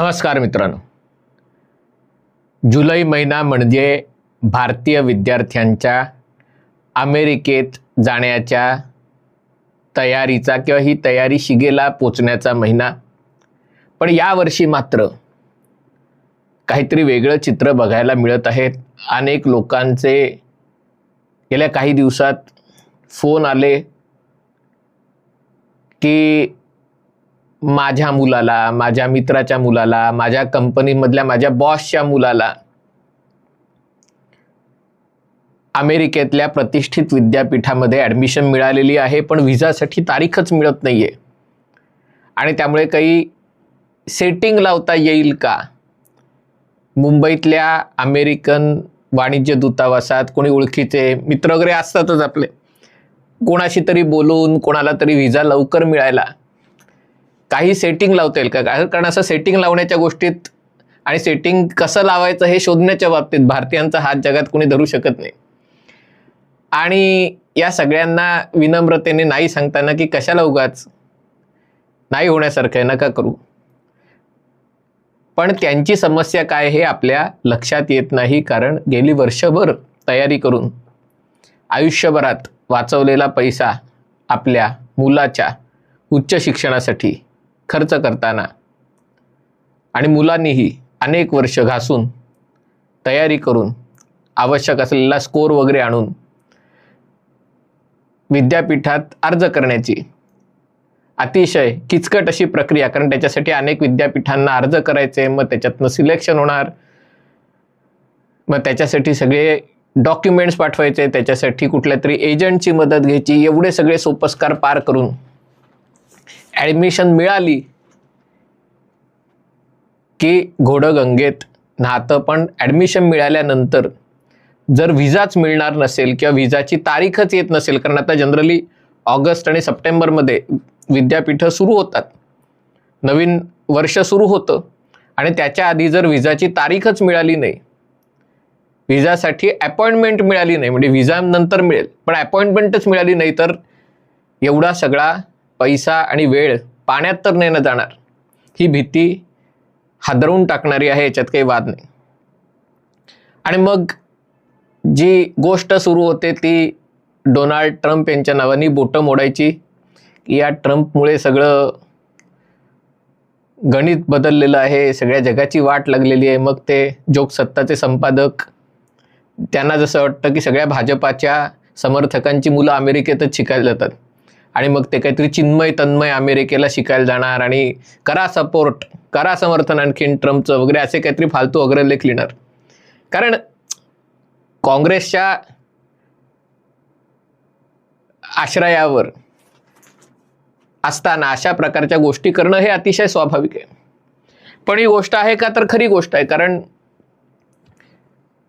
नमस्कार मित्रांनो. जुलै महिना म्हणजे भारतीय विद्यार्थ्यांच्या अमेरिकेत जाण्याच्या तयारीचा किंवा ही तयारी शिगेला पोचण्याचा महिना. पण यावर्षी मात्र काहीतरी वेगळं चित्र बघायला मिळत आहेत अनेक लोकांचे गेल्या काही दिवसात फोन आले की माझ्या मुलाला माझ्या मित्राच्या मुलाला माझ्या कंपनीमधल्या माझ्या बॉसच्या मुलाला अमेरिकेतल्या प्रतिष्ठित विद्यापीठामध्ये ॲडमिशन मिळालेली आहे पण व्हिजासाठी तारीखच मिळत नाही आहे आणि त्यामुळे काही सेटिंग लावता येईल का? मुंबईतल्या अमेरिकन वाणिज्य दूतावासात कोणी ओळखीचे मित्र वगैरे असतातच आपले. कोणाशी तरी बोलून कोणाला तरी व्हिजा लवकर मिळायला. काही सेटिंग लावता येईल का? कारण असं सेटिंग लावण्याच्या गोष्टीत आणि सेटिंग कसं लावायचं हे शोधण्याच्या बाबतीत भारतीयांचा हात जगात कोणी धरू शकत नाही. आणि या सगळ्यांना विनम्रतेने नाही सांगताना की कशाला उगाच नाही होण्यासारखं आहे नका करू. पण त्यांची समस्या काय हे आपल्या लक्षात येत नाही कारण गेली वर्षभर तयारी करून आयुष्यभरात वाचवलेला पैसा आपल्या मुलाच्या उच्च शिक्षणासाठी खर्च करताना. आणि मुलांनीही अनेक वर्ष घासून तयारी करून आवश्यक असलेला स्कोर वगैरे आणून विद्यापीठात अर्ज करण्याची अतिशय किचकट अशी प्रक्रिया कारण त्याच्यासाठी अनेक विद्यापीठांना अर्ज करायचे मग त्याच्यातनं सिलेक्शन होणार. मग त्याच्यासाठी सगळे डॉक्युमेंट्स पाठवायचे त्याच्यासाठी कुठल्या तरी एजंटची मदत घ्यायची एवढे सगळे सोपस्कार पार करून ॲडमिशन मिळाली की घोडगंगेत नाहतं. पण ॲडमिशन मिळाल्यानंतर जर व्हिजाच मिळणार नसेल किंवा व्हिजाची तारीखच येत नसेल कारण आता जनरली ऑगस्ट आणि सप्टेंबरमध्ये विद्यापीठं सुरू होतात. नवीन वर्ष सुरू होतं आणि त्याच्या आधी जर व्हिजाची तारीखच मिळाली नाही व्हिजासाठी अपॉइंटमेंट मिळाली नाही म्हणजे व्हिजानंतर मिळेल पण अपॉइंटमेंटच मिळाली नाही तर एवढा सगळा पैसा आणि वेळ पाण्यात तर नेणं जाणार. ही भीती हादरवून टाकणारी आहे याच्यात काही वाद नाही. आणि मग जी गोष्ट सुरू होते ती डोनाल्ड ट्रम्प यांच्या नावाने बोटं मोडायची. की या ट्रम्पमुळे सगळं गणित बदललेलं आहे सगळ्या जगाची वाट लागलेली आहे. मग ते जोग सत्ताचे संपादक त्यांना जसं वाटतं की सगळ्या भाजपाच्या समर्थकांची मुलं अमेरिकेतच शिकायला जातात. आणि मग ते काहीतरी चिन्मय तन्मय अमेरिकेला शिकायला जाणार आणि करा सपोर्ट करा समर्थन आणखीन ट्रम्पचं वगैरे असे काहीतरी फालतू अग्रलेख लिहिणार. कारण काँग्रेसच्या आश्रयावर असताना अशा प्रकारच्या गोष्टी करणं हे अतिशय स्वाभाविक आहे. पण ही गोष्ट आहे का तर खरी गोष्ट आहे कारण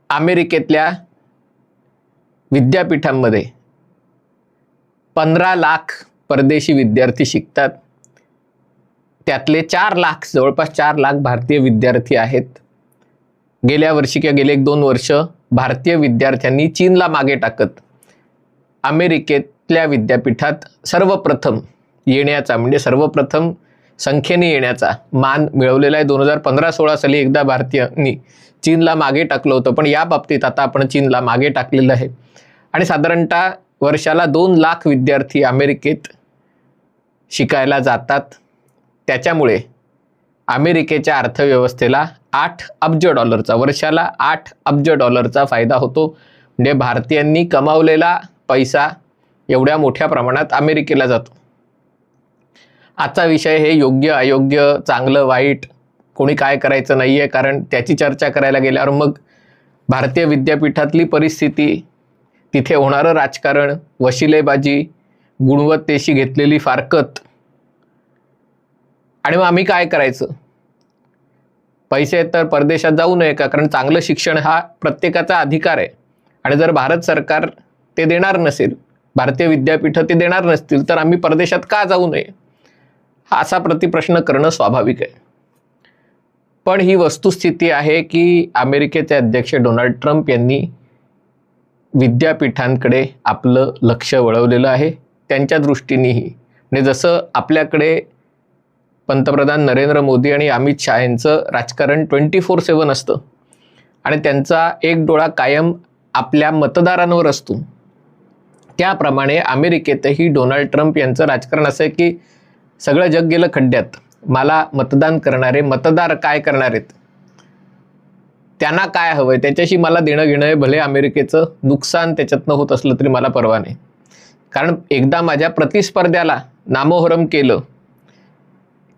अमेरिकेतल्या विद्यापीठांमध्ये पंधरा लाख परदेशी विद्यार्थी शिकतात. त्यातले चार लाख जवळपास चार लाख भारतीय विद्यार्थी आहेत. गेल्या वर्षी किंवा गेले एक दोन वर्ष भारतीय विद्यार्थ्यांनी चीनला मागे टाकत अमेरिकेतल्या विद्यापीठात सर्वप्रथम येण्याचा म्हणजे सर्वप्रथम संख्येने येण्याचा मान मिळवलेला आहे. दोन हजार पंधरा सोळा साली एकदा भारतीयांनी चीनला मागे टाकलं होतं पण या बाबतीत आता आपण चीनला मागे टाकलेलं आहे. आणि साधारणतः वर्षाला दोन लाख विद्यार्थी अमेरिकेत शिकायला जातात. त्याच्यामुळे अमेरिकेच्या अर्थव्यवस्थेला आठ अब्ज डॉलरचा वर्षाला आठ अब्ज डॉलरचा फायदा होतो. म्हणजे भारतीयांनी कमावलेला पैसा एवढ्या मोठ्या प्रमाणात अमेरिकेला जातो. आजचा विषय हे योग्य अयोग्य चांगलं वाईट कोणी काय करायचं नाही आहे कारण त्याची चर्चा करायला गेल्यावर मग भारतीय विद्यापीठातली परिस्थिती तिथे होणारं राजकारण वशिलेबाजी गुणवत्तेशी घेतलेली फारकत. आणि मग आम्ही काय करायचं? पैसे तर परदेशात जाऊ नये का? कारण चांगलं शिक्षण हा प्रत्येकाचा अधिकार आहे. आणि जर भारत सरकार ते देणार नसेल भारतीय विद्यापीठं ते देणार नसतील तर आम्ही परदेशात का जाऊ नये? हा असा प्रतिप्रश्न करणं स्वाभाविक आहे. पण ही वस्तुस्थिती आहे की अमेरिकेचे अध्यक्ष डोनाल्ड ट्रम्प यांनी विद्यापीठांकडे आपलं लक्ष वळवलेलं आहे. त्यांच्या दृष्टीनेही. म्हणजे जसं आपल्याकडे पंतप्रधान नरेंद्र मोदी आणि अमित शहा यांचं राजकारण ट्वेंटी फोर सेवन असतं. आणि त्यांचा एक डोळा कायम आपल्या मतदारांवर असतो. त्याप्रमाणे अमेरिकेतही डोनाल्ड ट्रम्प यांचं राजकारण असं आहे की सगळं जग गेलं खड्ड्यात. मला मतदान करणारे मतदार काय करणार आहेत? त्यांना काय हवंय? त्याच्याशी मला देणं घेणं आहे भले अमेरिकेचं नुकसान त्याच्यातनं होत असलं तरी मला परवा नाही. कारण एकदा माझ्या प्रतिस्पर्ध्याला नामोहरम केलं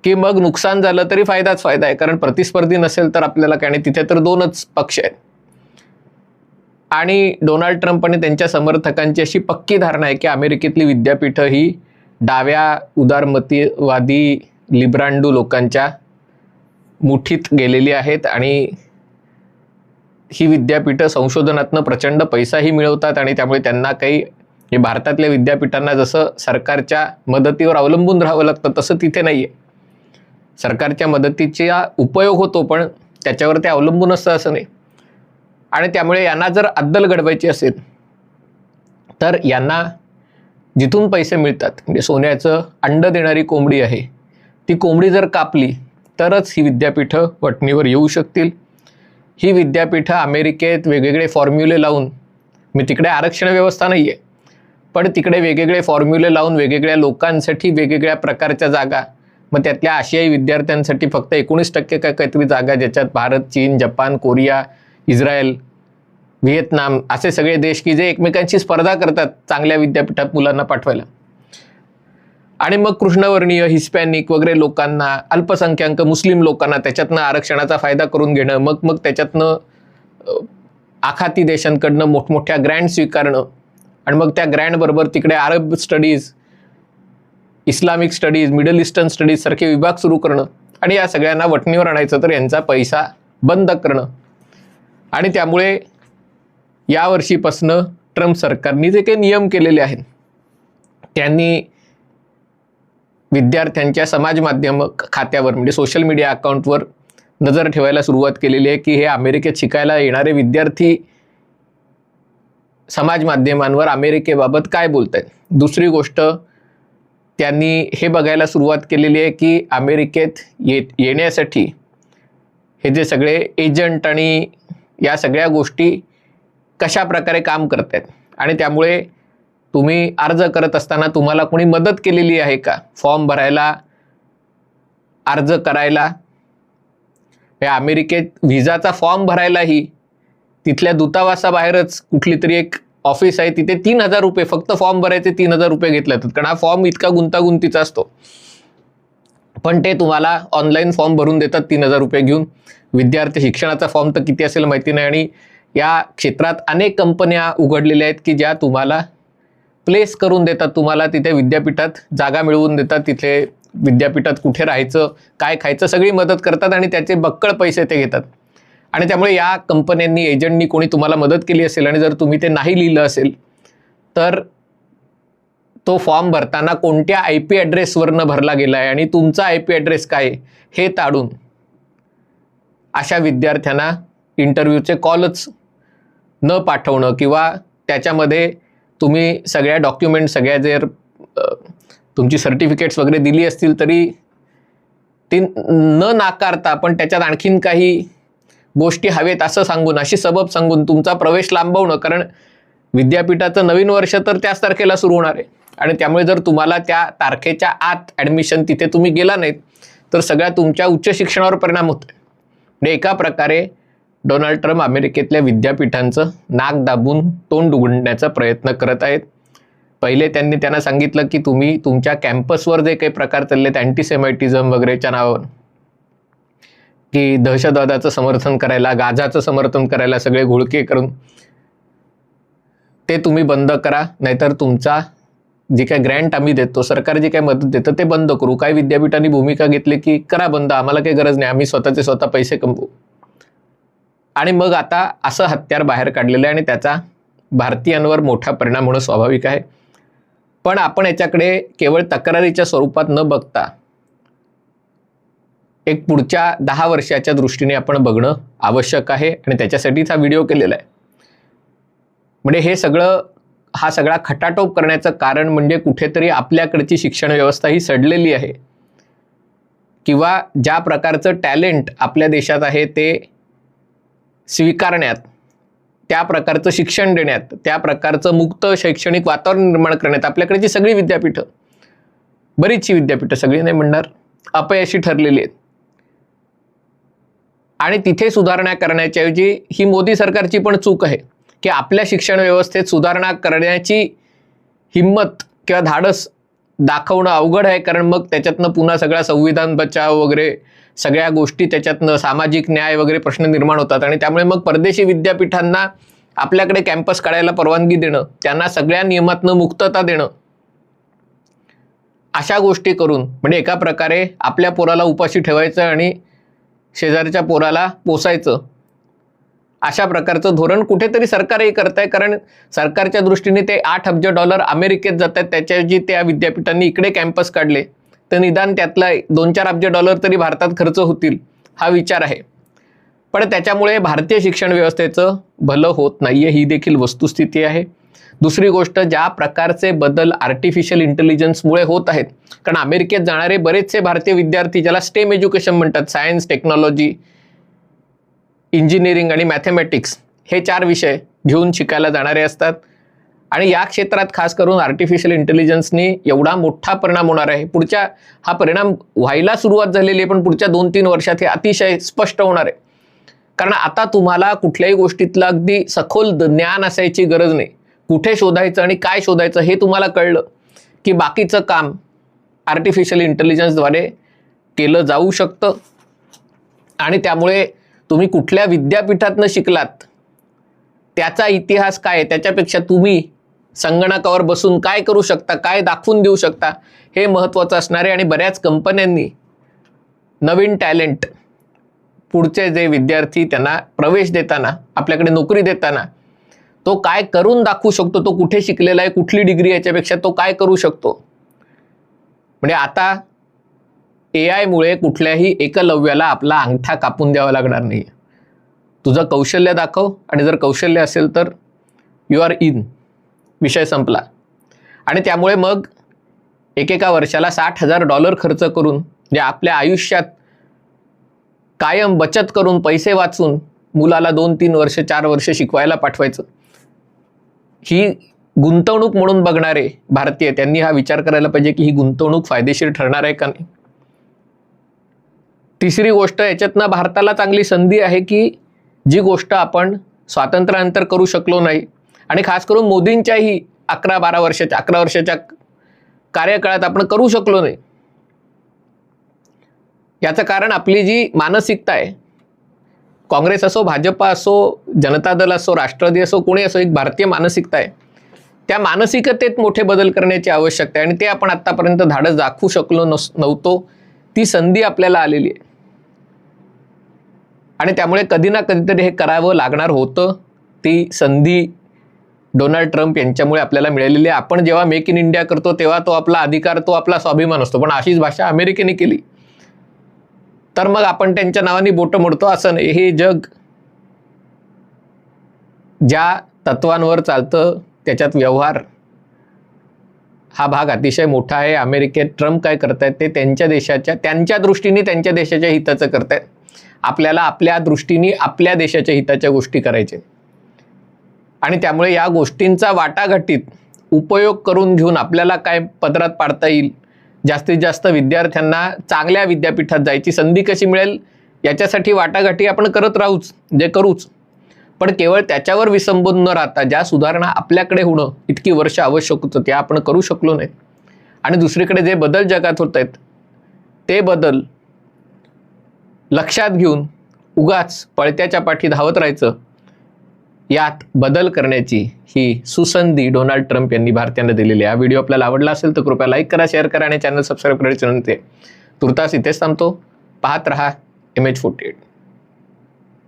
की मग नुकसान झालं तरी फायदाच फायदा आहे. कारण प्रतिस्पर्धी नसेल तर आपल्याला काय नाही. तिथे तर दोनच पक्ष आहेत. आणि डोनाल्ड ट्रम्प आणि त्यांच्या समर्थकांची अशी पक्की धारणा आहे की अमेरिकेतली विद्यापीठं ही डाव्या उदारमतीवादी लिब्रांडू लोकांच्या मुठीत गेलेली आहेत आणि ही विद्यापीठं संशोधनातनं प्रचंड पैसाही मिळवतात आणि त्यामुळे त्यांना काही हे भारतातल्या विद्यापीठांना जसं सरकारच्या मदतीवर अवलंबून राहावं लागतं तसं तिथे नाही आहे सरकारच्या मदतीचा उपयोग होतो पण त्याच्यावर ते अवलंबून असतं असं नाही. आणि त्यामुळे यांना जर अद्दल घडवायची असेल तर यांना जिथून पैसे मिळतात म्हणजे सोन्याचं अंड देणारी कोंबडी आहे ती कोंबडी जर कापली तरच ही विद्यापीठं वटणीवर येऊ शकतील. ही विद्यापीठं अमेरिकेत वेगवेगळे फॉर्म्युले लावून मी तिकडे आरक्षण व्यवस्था नाही आहे पण तिकडे वेगवेगळे फॉर्म्युले लावून वेगवेगळ्या लोकांसाठी वेगवेगळ्या प्रकारच्या जागा मग त्यातल्या आशियाई विद्यार्थ्यांसाठी फक्त एकोणीस टक्के काय काहीतरी जागा ज्याच्यात भारत चीन जपान कोरिया इस्रायल व्हिएतनाम असे सगळे देश की जे एकमेकांशी स्पर्धा करतात चांगल्या विद्यापीठात मुलांना पाठवायला. आणि मग कृष्णवर्णीय हिस्पॅनिक वगैरे लोकांना अल्पसंख्याक मुस्लिम लोकांना त्याच्यातनं आरक्षणाचा फायदा करून घेणं मग मग त्याच्यातनं आखाती देशांकडनं मोठमोठ्या ग्रँड स्वीकारणं आणि मग त्या ग्रँडबरोबर तिकडे Arab studies Islamic studies Middle Eastern studies सारखे विभाग सुरू करणं आणि या सगळ्यांना वटणीवर आणायचं तर यांचा पैसा बंद करणं. आणि त्यामुळे यावर्षीपासनं ट्रम्प सरकारने जे काही नियम केलेले आहेत त्यांनी विद्यार्थ्यांच्या समाज माध्यम खात्यावर म्हणजे सोशल मीडिया अकाउंटवर नजर ठेवायला सुरुवात केलेली आहे की हे अमेरिकेत शिकायला येणारे विद्यार्थी समाज माध्यमांवर अमेरिकेबाबत काय बोलत आहेत दुसरी गोष्ट त्यांनी हे बघायला सुरुवात केलेली आहे की अमेरिकेत ये येण्यासाठी हे जे सगळे एजंट आणि या सगळ्या गोष्टी कशा प्रकारे काम करत आहेत आणि त्यामुळे तुम्ही अर्ज करत असताना तुम्हाला कोणी मदत केलेली आहे का? फॉर्म भरायला अर्ज करायला? या अमेरिकेत व्हिजाचा फॉर्म भरायलाही तिथल्या दूतावासाबाहेरच कुठली तरी एक ऑफिस आहे तिथे तीन हजार रुपये फक्त फॉर्म भरायचे तीन हजार रुपये घेतले जातात. कारण हा फॉर्म इतका गुंतागुंतीचा असतो. पण ते तुम्हाला ऑनलाईन फॉर्म भरून देतात तीन हजार रुपये घेऊन. विद्यार्थी शिक्षणाचा फॉर्म तर किती असेल माहिती नाही. आणि या क्षेत्रात अनेक कंपन्या उघडलेल्या आहेत की ज्या तुम्हाला प्लेस करून देतात तुम्हाला तिथे विद्यापीठात जागा मिळवून देतात तिथे विद्यापीठात कुठे राहायचं काय खायचं सगळी मदत करतात आणि त्याचे बक्कळ पैसे ते घेतात. आणि त्यामुळे या कंपन्यांनी एजंटनी कोणी तुम्हाला मदत केली असेल आणि जर तुम्ही ते नाही लिहिलं असेल तर तो फॉर्म भरताना कोणत्या आय पी ॲड्रेसवरनं भरला गेला आहे आणि तुमचा आय पी ॲड्रेस काय हे ताडून अशा विद्यार्थ्यांना इंटरव्ह्यूचे कॉलच न पाठवणं किंवा त्याच्यामध्ये तुम्ही सगळ्या डॉक्युमेंट सगळ्या जर तुमची सर्टिफिकेट्स वगैरे दिली असतील तरी ती न नाकारता पण त्याच्यात आणखीन काही गोष्टी हवेत असं सांगून अशी सबब सांगून तुमचा प्रवेश लांबवणं कारण विद्यापीठाचं नवीन वर्ष तर त्याच तारखेला सुरू होणार आहे. आणि त्यामुळे जर तुम्हाला त्या तारखेच्या आत ॲडमिशन तिथे तुम्ही गेला नाहीत तर सगळ्या तुमच्या उच्च शिक्षणावर परिणाम होतो म्हणजे एका प्रकारे डोनाल्ड ट्रम्प अमेरिकेतल्या विद्यापीठांचं नाक दाबून तोंड उघडण्याचा प्रयत्न करत आहेत. पहिले त्यांनी त्यांना सांगितलं की तुम्ही तुमच्या कॅम्पसवर जे काही प्रकार चालले आहेत अँटीसेमायटिझम वगैरेच्या नावावर की दहशतवादाचं समर्थन करायला गाजाचं समर्थन करायला सगळे घोळके करून ते तुम्ही बंद करा नाहीतर तुमचा जे काय ग्रँट आम्ही देतो सरकार जे काय मदत देतं ते बंद करू. काही विद्यापीठांनी भूमिका घेतली की करा बंद आम्हाला काही गरज नाही आम्ही स्वतःचे स्वतः पैसे कमवू. आणि मग आता असं हत्यार बाहेर काढलेलं आहे आणि त्याचा भारतीयांवर मोठा परिणाम होणं स्वाभाविक आहे. पण आपण याच्याकडे केवळ तक्रारीच्या स्वरूपात न बघता एक पुढच्या दहा वर्षाच्या दृष्टीने आपण बघणं आवश्यक आहे आणि त्याच्यासाठीच हा व्हिडिओ केलेला आहे. म्हणजे हे सगळं हा सगळा खटाटोप करण्याचं कारण म्हणजे कुठेतरी आपल्याकडची शिक्षण व्यवस्था ही सडलेली आहे. किंवा ज्या प्रकारचं टॅलेंट आपल्या देशात आहे ते स्वीकारण्यात त्या प्रकारचं शिक्षण देण्यात त्या प्रकारचं मुक्त शैक्षणिक वातावरण निर्माण करण्यात आपल्याकडची सगळी विद्यापीठं बरीचशी विद्यापीठं सगळी नाही म्हणणार अपयशी ठरलेली आहेत. आणि तिथे सुधारणा करण्याच्याऐवजी ही मोदी सरकारची पण चूक आहे की आपल्या शिक्षण व्यवस्थेत सुधारणा करण्याची हिंमत किंवा धाडस दाखवणं अवघड आहे कारण मग त्याच्यातनं पुन्हा सगळा संविधान बचाव वगैरे सगळ्या गोष्टी त्याच्यातनं सामाजिक न्याय वगैरे प्रश्न निर्माण होतात. आणि त्यामुळे मग परदेशी विद्यापीठांना आपल्याकडे कॅम्पस काढायला परवानगी देणं त्यांना सगळ्या नियमातनं मुक्तता देणं अशा गोष्टी करून म्हणजे एका प्रकारे आपल्या पोराला उपाशी ठेवायचं आणि शेजारच्या पोराला पोसायचं. अशा प्रकारचं धोरण कुठेतरी सरकारही करत आहे कारण सरकारच्या दृष्टीने ते आठ अब्ज डॉलर अमेरिकेत जात आहेत त्याच्याऐवजी त्या विद्यापीठांनी इकडे कॅम्पस काढले. तर निदान त्यातला दोन चार अब्ज डॉलर तरी भारतात खर्च होतील हा विचार आहे. पण त्याच्यामुळे भारतीय शिक्षण व्यवस्थेचं भलं होत नाही ही देखील वस्तुस्थिती आहे. दुसरी गोष्ट ज्या प्रकारचे बदल आर्टिफिशियल इंटेलिजन्समुळे होत आहेत कारण अमेरिकेत जाणारे बरेचसे भारतीय विद्यार्थी ज्याला स्टेम एज्युकेशन म्हणतात सायन्स टेक्नॉलॉजी इंजिनिअरिंग आणि मॅथेमॅटिक्स हे चार विषय घेऊन शिकायला जाणारे असतात. आणि या क्षेत्रात खास करून आर्टिफिशियल इंटेलिजन्सनी एवढा मोठा परिणाम होणार आहे. पुढच्या हा परिणाम व्हायला सुरुवात झालेली आहे पण पुढच्या दोन तीन वर्षात हे अतिशय स्पष्ट होणार आहे. कारण आता तुम्हाला कुठल्याही गोष्टीतलं अगदी सखोल ज्ञान असायची गरज नाही. कुठे शोधायचं आणि काय शोधायचं हे तुम्हाला कळलं की बाकीचं काम आर्टिफिशियल इंटेलिजन्सद्वारे केलं जाऊ शकतं. आणि त्यामुळे तुम्ही कुठल्या विद्यापीठातनं शिकलात? त्याचा इतिहास काय आहे? त्याच्यापेक्षा तुम्ही संगणकावर बसून काय करू शकता? काय दाखवून देऊ शकता? हे महत्त्वाचं असणार आहे आणि बऱ्याच कंपन्यांनी नवीन टॅलेंट पुढचे जे विद्यार्थी त्यांना प्रवेश देताना आपल्याकडे नोकरी देताना तो काय करून दाखवू शकतो? तो कुठे शिकलेला आहे? कुठली डिग्री याच्यापेक्षा तो काय करू शकतो? म्हणजे आता ए आयमुळे कुठल्याही एकलव्याला आपला अंगठा कापून द्यावा लागणार नाही तुझं कौशल्य दाखव आणि जर कौशल्य असेल तर यू आर इन विषय संपला. आणि त्यामुळे मग एकेका वर्षाला साठ हजार डॉलर खर्च करून जे आपल्या आयुष्यात कायम बचत करून पैसे वाचून मुलाला दोन तीन वर्ष चार वर्ष शिकवायला पाठवायचं ही गुंतवणूक म्हणून बघणारे भारतीय त्यांनी हा विचार करायला पाहिजे की ही गुंतवणूक फायदेशीर ठरणार आहे का नाही? तिसरी गोष्ट याच्यातनं भारताला चांगली संधी आहे की जी गोष्ट आपण स्वातंत्र्यानंतर करू शकलो नाही. आणि खास करून मोदींच्याही अकरा बारा वर्षाच्या अकरा वर्षाच्या कार्यकाळात आपण करू शकलो नाही. याचं कारण आपली जी मानसिकता आहे काँग्रेस असो भाजपा असो जनता दल असो राष्ट्रवादी असो कोणी असो एक भारतीय मानसिकता आहे. त्या मानसिकतेत मोठे बदल करण्याची आवश्यकता आहे आणि ते आपण आत्तापर्यंत धाडस दाखवू शकलो नस नव्हतो. ती संधी आपल्याला आलेली आहे. आणि त्यामुळे कधी ना कधीतरी हे करावं लागणार होतं. ती संधी डोनाल्ड ट्रम्प यांच्यामुळे आपल्याला मिळालेली आहे. आपण जेव्हा मेक इन इंडिया करतो तेव्हा तो आपला अधिकार तो आपला स्वाभिमान असतो. पण अशीच भाषा अमेरिकेने केली. तर मग आपण त्यांच्या नावाने बोटं मोडतो. असं नाही. हे जग ज्या तत्वांवर चालतं त्याच्यात व्यवहार हा भाग अतिशय मोठा आहे. अमेरिकेत ट्रम्प काय करतायत ते त्यांच्या देशाच्या त्यांच्या दृष्टीने त्यांच्या देशाच्या हिताचं करतायत. आपल्याला आपल्या दृष्टीने आपल्या देशाच्या हिताच्या गोष्टी करायचे. आणि त्यामुळे या गोष्टींचा वाटाघाटीत उपयोग करून घेऊन आपल्याला काय पदरात पाडता येईल? जास्तीत जास्त विद्यार्थ्यांना चांगल्या विद्यापीठात जायची संधी कशी मिळेल? याच्यासाठी वाटाघाटी आपण करत राहूच जे करूच. पण केवळ त्याच्यावर विसंबून न राहता ज्या सुधारणा आपल्याकडे होणं इतकी वर्ष आवश्यक होतं त्या आपण करू शकलो नाही. आणि दुसरीकडे जे बदल जगात होत आहेत ते बदल लक्षात घेऊन उगाच पळत्याच्या पाठी धावत राहायचं यात बदल करण्याची ही सुसंधी डोनाल्ड ट्रम्प यांनी भारतीयांना दिलेली आहे. हा व्हिडिओ आपल्याला आवडला असेल तर कृपया लाईक करा शेअर करा आणि चॅनल सबस्क्राईब करायची विनंती तुर्तास इथेच थांबतो. पाहत रहा एम एच फोर्टी एट